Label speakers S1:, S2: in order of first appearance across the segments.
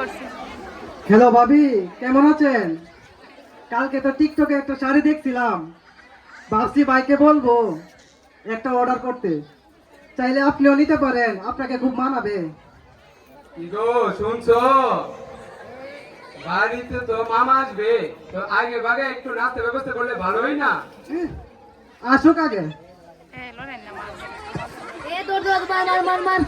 S1: করছি।
S2: হ্যালো ভাবি কেমন আছেন? কালকে তো টিকটকে একটা শাড়ি দেখছিলাম। ভাবছি ভাইকে বলব একটা অর্ডার করতে। চাইলে আপনিও নিতে পারেন আপনাকে খুব মানাবে।
S3: গো শুনছো? বাড়িতে তো মামা আসবে তো আগে ভাগে একটু নাস্তার ব্যবস্থা করলে ভালোই না?
S2: হ্যাঁ, আসুক আগে।
S1: এ
S4: মার মার মার।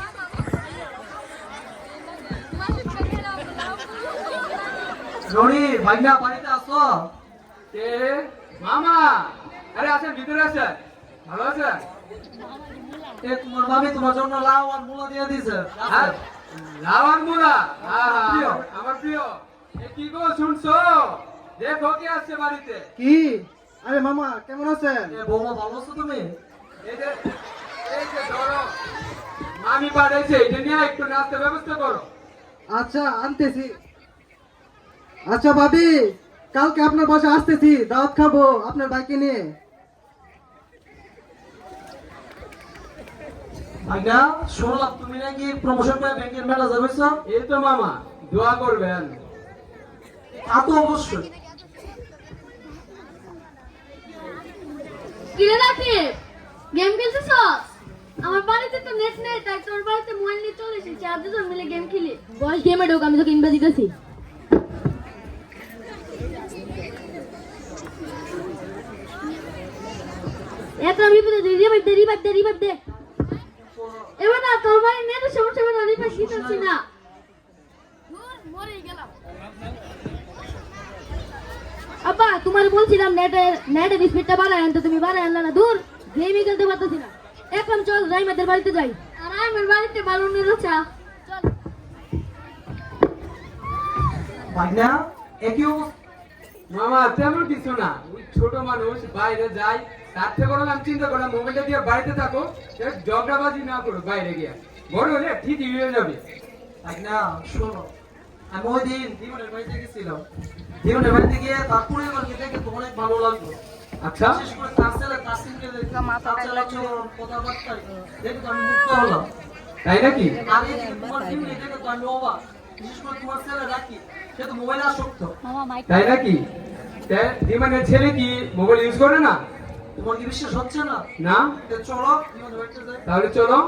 S5: রনি ভাইনা বাড়িতে আসো।
S3: কে? মামা? আরে আসেন ভিতরে আসেন ভালো আছেন
S5: এ তোমার মামি তোমার জন্য লাউ আর মূলা দিয়ে দিছে।
S3: আর লাওয়ার মুলা আহা,
S5: প্রিয়।
S3: আমার প্রিয়। এ কি গো শুনছো? দেখো কি আসছে বাড়িতে।
S2: কি? আরে মামা কেমন আছেন?
S5: এ বৌমা ভালো আছো তুমি?
S3: এই যে এই যে ধরো মামি পাঠাইছে এটা নিয়ে একটু নাস্তার ব্যবস্থা করো।
S2: আচ্ছা আনতেছি। আচ্ছা ভাবি কালকে আপনার বাসা আসতেছি দাওয়াত খাব আপনার বাইকে নিয়ে।
S5: ভাইনা শুনলাম তুমি নাকি প্রমোশন করে ব্যাংকের ম্যানেজার হইছো
S3: এই তো মামা দোয়া করবেন।
S5: তা তো অবশ্যই।
S4: কিরে রাখি গেম খেলতেছ? আমার বাড়িতে তো নেট নেই তাই তোর বাড়িতে মোবাইল নিয়ে চলে এসেছি আর দুজন মিলে গেম খেলি। বল গেমে ঢোক আমি তোকে ইনভাইট দিতেছি। এবার না তোর বাড়ি নেটের সমস্যা হবে না রিভাইভ দিতেছি না মরে গেলাম আব্বা তোমার বলছিলাম নেটের নেটের স্পিডটা বাড়ায় আনতে তুমি বাড়ায় আনলে না দূর। গেমই খেলতে পারতেছি না। এখন চল রাইমাদের বাড়িতে যাই। আর রাইমের বাড়িতে বালুনের রোচা চল
S5: ভাইনা একই অবস্থা?
S3: মামা তেমন কিছু না। ওই ছোট মানুষ বাইরে যায় তার থেকে বরং আমি চিন্তা করলাম মোবাইলটা দিয়ে বাড়িতে থাকো সে ঝগড়াবাজি না করো বাইরে গিয়ে। বড় হলে ঠিকই হয়ে যাবে।
S5: ভাইনা শোনো আমি ওই দিন জীবনের বাড়িতে গেছিলাম। জীবনের বাড়িতে গিয়ে তার পরিবারকে দেখে তো অনেক ভালো লাগল।
S3: আচ্ছা।
S5: বিশেষ করে তার ছেলে তাসিমকে দেখে তার ছেলে কথাবার্তা দেখে তো আমি মুগ্ধ হলাম।
S3: তাই নাকি?
S5: আর এই তোমার টিভি দেখে তো আমি অবাক। বিশেষ করে তোমার ছেলে রাখি সে তো মোবাইলে আসক্ত।
S3: তাই নাকি? দিমানের ছেলে কি মোবাইল ইউজ করে না?
S5: তোমার কি বিশ্বাস হচ্ছে না?
S3: না?
S5: চলো
S3: তাহলে চলো।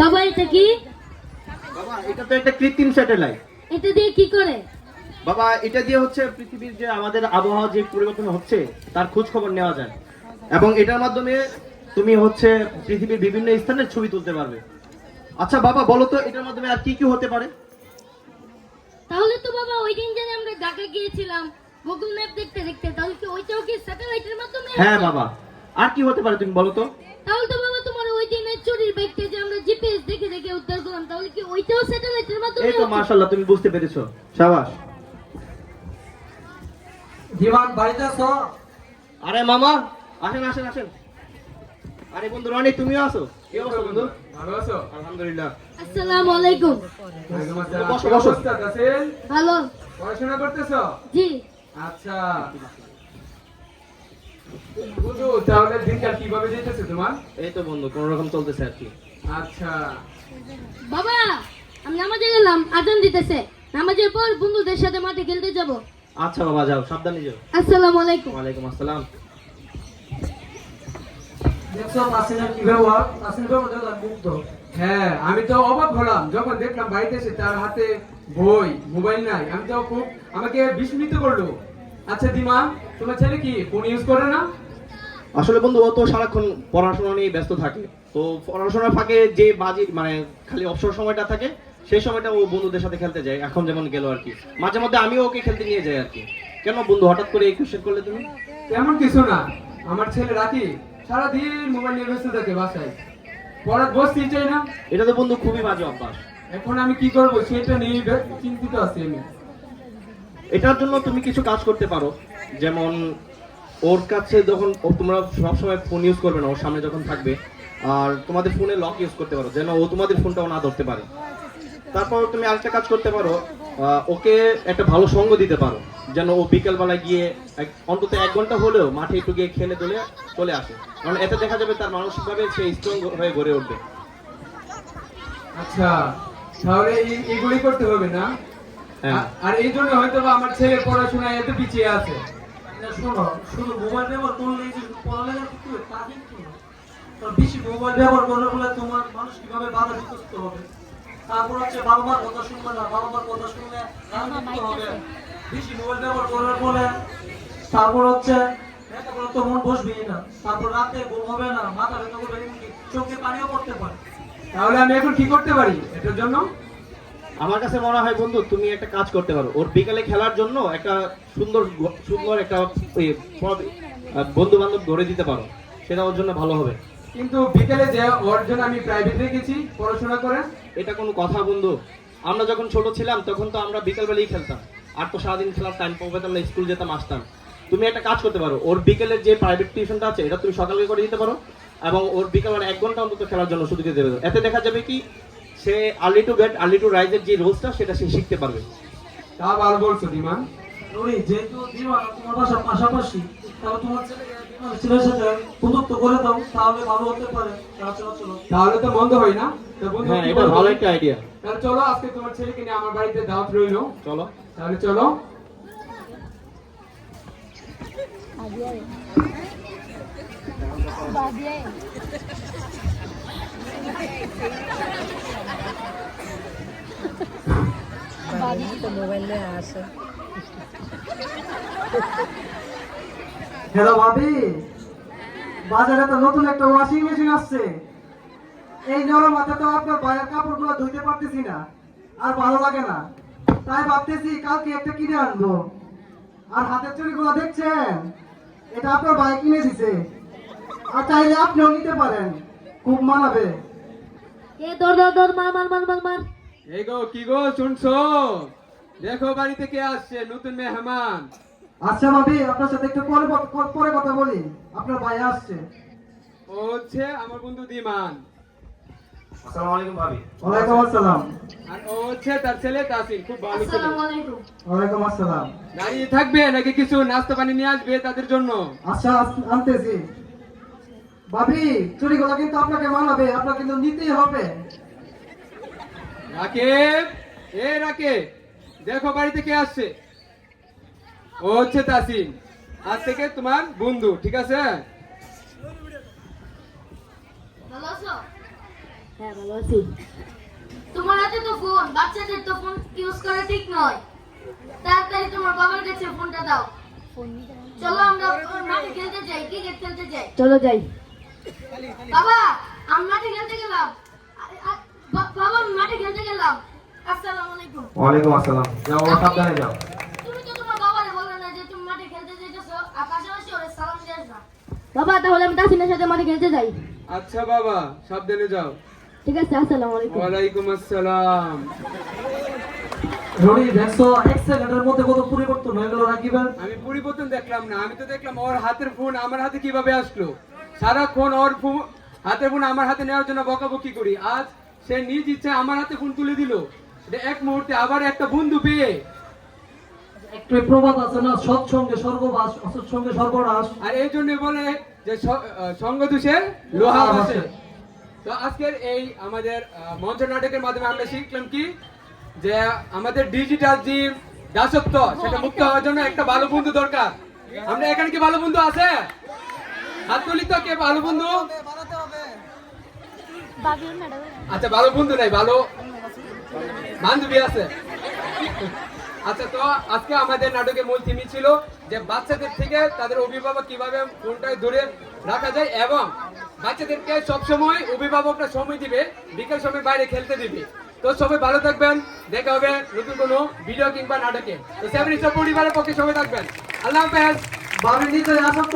S4: বাবা এটা কি?
S6: বাবা এটা তো একটা কৃত্রিম স্যাটেলাইট
S4: এটা দিয়ে কি করে?
S6: বাবা এটা দিয়ে হচ্ছে পৃথিবীর যে আমাদের আবহাওয়া যে পরিবর্তন হচ্ছে তার খোঁজ খবর নেওয়া যায়। এবং এটার মাধ্যমে তুমি হচ্ছে পৃথিবীর বিভিন্ন স্থানের ছবি তুলতে পারবে। আচ্ছা বাবা বলো তো এটার মাধ্যমে আর কি কি হতে পারে?
S4: তাহলে তো বাবা ওই দিন যে আমরা ঢাকা গিয়েছিলাম গুগল ম্যাপ দেখতে দেখতে তাহলে কি ওইটাও কি স্যাটেলাইটের মাধ্যমে
S6: হ্যাঁ বাবা। আর কি হতে পারে তুমি বলো তো?
S4: তাহলে তো চুরির ব্যাগটা যে আমরা জিপিএস দেখে দেখে উদ্ধার করলাম তাহলে কি ওইটাও স্যাটেলাইটের মাধ্যমে
S6: এই তো? মার্শাল্লাহ তুমি বুঝতে পেরেছ। সাবাস।
S5: জীবন বাড়িতে আসো
S6: আরে মামা আসেন আসেন আসেন। আরে বন্ধু রনি তুমিও আসো কি অবস্থা বন্ধু?
S3: ভালো আছো?
S6: আলহামদুলিল্লাহ।
S4: আসসালামু আলাইকুম।
S6: বসো, বসো।
S4: ভালো।
S3: পড়াশোনা করতেছো?
S4: জি।
S3: আচ্ছা। বুঝু তাহলে দিনকাল কীভাবে যেতেছে তোমার?
S6: এই তো বন্ধু কোন রকম চলতেছে আর কি।
S3: আচ্ছা।
S4: বাবা আমি নামাজে গেলাম আজান দিতেছে। নামাজের পর বন্ধুদের সাথে মাঠে খেলতে যাব।
S6: আচ্ছা বাবা যাও সাবধানে যাও।
S4: আসসালামু আলাইকুম।
S6: ওয়ালাইকুম আসসালাম।
S5: দেখছ তাসিমের কি ব্যবহার? তাসিম ব্যবহার মুগ্ধ।
S3: হ্যাঁ আমি তো অবাক হলাম। যখন দেখলাম বাড়িতে এসে তার হাতে বই মোবাইল নাই আমি তো খুব আমাকে বিস্মিত করল। আচ্ছা দিমা তোমার ছেলে কি ফোন ইউজ করে না?
S6: আসলে বন্ধু ও তো সারাক্ষণ পড়াশোনা নিয়ে ব্যস্ত থাকে। তো পড়াশোনার ফাঁকে যে বাজি মানে খালি অবসর সময়টা থাকে সেই সময়টা ও বন্ধুদের সাথে খেলতে যায় এখন যেমন গেল আর কি। মাঝে মধ্যে আমিও ওকে খেলতে নিয়ে যাই আর কি। কেন বন্ধু হঠাৎ করে এই কোশ্চেন করলে তুমি?
S3: তেমন কিছু না। আমার ছেলে রাখি সারাদিন মোবাইল নিয়ে ব্যস্ত থাকে বাসায়। পড়ার বসতেই চাই না।
S6: এটা তো বন্ধু খুবই বাজে অভ্যাস।
S3: এখন আমি কি করব সেটা নিয়ে চিন্তিত আছি আমি।
S6: এটার জন্য তুমি কিছু কাজ করতে পারো। যেমন ওর কাছে যখন তোমরা সবসময় ফোন ইউজ করবে না ওর সামনে যখন থাকবে আর তোমাদের ফোনে লক ইউজ করতে পারো যেন ও তোমাদের ফোনটাও না ধরতে পারে। তারপর তুমি আরেকটা কাজ করতে পারো ওকে একটা ভালো সঙ্গ দিতে পারো যেন ও বিকেলবেলায় গিয়ে অন্তত এক ঘণ্টা হলেও মাঠে একটু গিয়ে খেলে দলে চলে আসে। কারণ এতে দেখা যাবে তার মানসিকভাবে সে স্ট্রং হয়ে গড়ে উঠবে।
S3: আচ্ছা তাহলে এই- এগুলি করতে হবে না?
S6: হ্যাঁ।
S3: আর এই জন্য হয়তো আমার ছেলে পড়াশোনায় এত পিছিয়ে আছে।
S5: শোনো শুধু মোবাইল ব্যবহার করলে যে পড়ালেখা করতে হবে তা কিন্তু না। বেশি মোবাইল ব্যবহার করলে বলে তোমার মানুষ কীভাবে বাধা হবে? তারপর হচ্ছে বাবা মার কথা শুনবে না বাবা মার কথা শুনলে রাজনীতি হবে। বেশি মোবাইল ব্যবহার করার ফলে তারপর হচ্ছে লেখাপড়া তো মন বসবেই না। তারপর রাতে ঘুম হবে না মাথা ব্যথা করবে চোখে পানিও পড়তে পারে।
S3: তাহলে আমি এখন কি করতে পারি? এটার জন্য?
S6: আমার কাছে মনে হয় বন্ধু তুমি একটা কাজ করতে পারো। ওর বিকালে খেলার জন্য একটা সুন্দর সুন্দর একটা বন্ধু বান্ধব গড়ে দিতে পারো। সেটা ওর জন্য ভালো হবে।
S3: কিন্তু বিকেলে যে ওর জন্য আমি প্রাইভেট রেখেছি পড়াশোনা করে।
S6: এটা কোনো কথা বন্ধু। আমরা যখন ছোট ছিলাম তখন তো আমরা বিকালবেলাই খেলতাম। আর তো সারাদিন খেলার টাইম পেতাম না স্কুল যেতাম আসতাম। তুমি একটা কাজ করতে পারো। ওর বিকেলের যে প্রাইভেট টিউশনটা আছে এটা তুমি সকালে করে দিতে পারো। এবং ওর বিকালে এক ঘণ্টা অন্তত খেলার জন্য শুধু দেবে এতে দেখা যাবে কি সে early to get early to রাইজের যে রোলসটা সেটা সে শিখতে পারবে।
S3: তা ভালো বলছো ডিমান
S5: ওই যেহেতু দিওয়ান তোমার বাসার পাশাপাশি তাহলে তোমার ছেলে ছেলের সাথে বন্ধুত্ব করে দাও তাহলে ভালো হতে পারে। চলো
S3: তাহলে তো মন্দ হয় না? তো বন্ধু
S6: হ্যাঁ এটা ভালো একটা আইডিয়া
S3: তাহলে চলো আজকে তোমার ছেলেকে নিয়ে আমার বাড়িতে দাওয়াত রইল।
S6: চলো।
S3: তাহলে চলো।
S2: ওয়াশিং মেশিন আসছে। এই নরম হাতে তো আপনার ধুইতে পারতেছি না, আর ভালো লাগে না। তাই ভাবতেছি কালকে একটা কিনে আনব। আর হাতের চুড়িগুলো দেখছেন? এটা আপনার ভাই কিনে দিছে। আর চাইলে আপনিও নিতে পারেন। খুব মানাবে।
S4: এ দর দর দর মার মার মার মার মার।
S3: এই গো কি গো শুনছো? দেখো বাড়িতে কে আসছে নতুন মেহমান।
S2: আচ্ছা ভাবি আপনার সাথে একটু পরে পরে কথা বলি। আপনার ভাই আসছে।
S3: ও হচ্ছে আমার বন্ধু দিমান।
S6: আসসালামু আলাইকুম ভাবি।
S2: ওয়ালাইকুম আসসালাম।
S3: আর ও হচ্ছে তার ছেলে তাসিন খুব ভালো
S4: আসসালামু আলাইকুম।
S2: ওয়ালাইকুম আসসালাম।
S3: দাঁড়িয়ে থাকবে নাকি কিছু নাস্তা পানি নিয়ে আসবে তাদের জন্য?
S2: আচ্ছা আনতেছি। ভাবি চুরিগুলো কিন্তু আপনাকে মানাবে আপনার কিন্তু নিতেই হবে।
S3: রাকেব এ রাকেব দেখো বাড়িতে কে আসছে। ও হচ্ছে তাসিন আজ থেকে তোমার বন্ধু ঠিক আছে?
S4: হ্যাঁ তোমার হাতে তো ফোন বাচ্চাদের তো ফোন ইউজ করা ঠিক নয়। তাড়াতাড়ি তোমার বাবার কাছে ফোনটা দাও। চলো আমরা মাঠে খেলতে যাই ক্রিকেট খেলতে যাই। চলো যাই। বাবা আমি মাঠে খেলতে গেলাম। বাবা আমি মাঠে খেলতে গেলাম। আসসালামু আলাইকুম।
S6: ওয়ালাইকুম আসসালাম। যাও সাবধানে যাও।
S4: তুমি তো তোমার বাবারে না যে তুমি মাঠে খেলতে যাইতেছো আর পাশাপাশি ওরে সালাম দিয়ে আসবা। বাবা তাহলে আমি তাসিনের সাথে মাঠে খেলতে যাই।
S3: আচ্ছা বাবা সাবধানে যাও।
S4: ঠিক আছে আসসালামু আলাইকুম।
S3: ওয়ালাইকুম আসসালাম।
S5: রনি দেখছ এক সেকেন্ডের মধ্যে কত পরিবর্তন হয়ে গেল রাকিবের
S3: আমি পরিবর্তন দেখলাম না আমি তো দেখলাম ওর হাতের ফোন আমার হাতে কীভাবে আসলো? সারাক্ষণ ওর ফোন হাতের ফোন আমার হাতে নেওয়ার জন্য বকাবকি করি। আজ সে নিজ ইচ্ছে আমার হাতে ফোন তুলে দিল। এক মুহূর্তে আবার একটা বন্ধু পেয়ে।
S5: একটু প্রবাদ আছে না? সৎসঙ্গে স্বর্গবাস অসৎসঙ্গে সর্বনাশ
S3: আর এই জন্য বলে যে সঙ্গ দোষের লোহা বসে তো আজকের এই আমাদের মঞ্চ নাটকের মাধ্যমে আমরা শিখলাম কি? যে আমাদের ডিজিটাল যে দাসত্ব সেটা মুক্ত হওয়ার জন্য একটা ভালো বন্ধু দরকার। আমরা এখানে কি ভালো বন্ধু আছে? হাত তুলি তো কে ভালো বন্ধু? আচ্ছা ভালো বন্ধু নাই ভালো। বান্ধবী আছে। আচ্ছা তো আজকে আমাদের নাটকের মূল থিমই ছিল যে বাচ্চাদের থেকে তাদের অভিভাবক কীভাবে দূরে রাখা যায় এবং বাচ্চাদেরকে সবসময় অভিভাবকরা সময় দিবে বিকেল সময় বাইরে খেলতে দিবে। তো সবাই ভালো থাকবেন দেখা হবে নতুন কোনো ভিডিও কিংবা নাটকে। তো সেভেন পরিবারের পক্ষে সবাই থাকবেন। আল্লাহ হাফেজ।